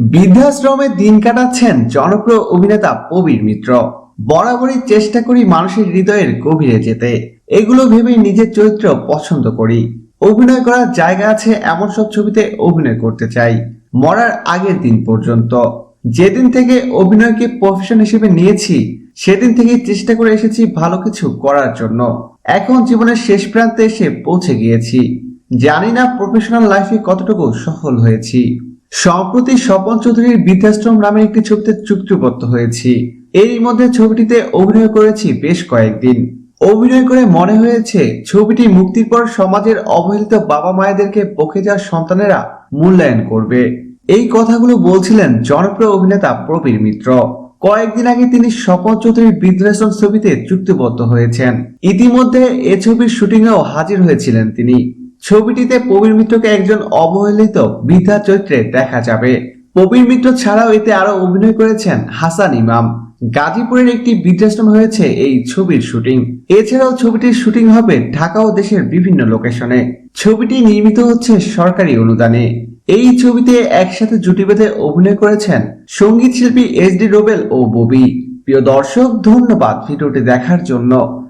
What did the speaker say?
বৃদ্ধাশ্রমে দিন কাটাচ্ছেন জনপ্রিয় অভিনেতা প্রবীর মিত্র। বরাবরই চেষ্টা করি মানুষের হৃদয়ের গভীরে যেতে। এগুলো ভেবেই নিজের চরিত্র পছন্দ করি। অভিনয় করার জায়গা আছে এমন সব ছবিতে অভিনয় করতে চাই, মরার আগের দিন পর্যন্ত। যেদিন থেকে অভিনয়কে প্রফেশন হিসেবে নিয়েছি, সেদিন থেকে চেষ্টা করে এসেছি ভালো কিছু করার জন্য। এখন জীবনের শেষ প্রান্তে এসে পৌঁছে গিয়েছি। জানি না প্রফেশনাল লাইফে কতটুকু সফল হয়েছি। সম্প্রতি স্বপন চৌধুরীর বৃদ্ধাশ্রম নামের একটি ছবিতে চুক্তিবদ্ধ হয়েছি। এরই মধ্যে ছবিটিতে অভিনয় করেছি বেশ কয়েকদিন। অভিনয় করে মনে হয়েছে, ছবিটি মুক্তির পর সমাজের অবহেলিত বাবা মায়েদেরকে বকে যাওয়া সন্তানেরা মূল্যায়ন করবে। এই কথাগুলো বলছিলেন জনপ্রিয় অভিনেতা প্রবীর মিত্র। কয়েকদিন আগে তিনি স্বপন চৌধুরীর বৃদ্ধাশ্রম ছবিতে চুক্তিবদ্ধ হয়েছেন। ইতিমধ্যে এ ছবির শুটিংয়েও হাজির হয়েছিলেন তিনি। ছবিটিতে প্রবীর মিত্রকে একজন অবহেলিত বৃদ্ধা চরিত্রে দেখা যাবে। প্রবীর মিত্র ছাড়াও এতে আরও অভিনয় করেছেন হাসান ইমাম। গাজীপুরের একটি বৃদ্ধাশ্রম হয়েছে এই ছবির শুটিং। এছাড়াও ছবিটির শুটিং হবে ঢাকা ও দেশের বিভিন্ন লোকেশনে। ছবিটি নির্মিত হচ্ছে সরকারি অনুদানে। এই ছবিতে একসাথে জুটি বেঁধে অভিনয় করেছেন সংগীত শিল্পী এস ডি রোবেল ও ববি। প্রিয় দর্শক, ধন্যবাদ ভিডিওটি দেখার জন্য।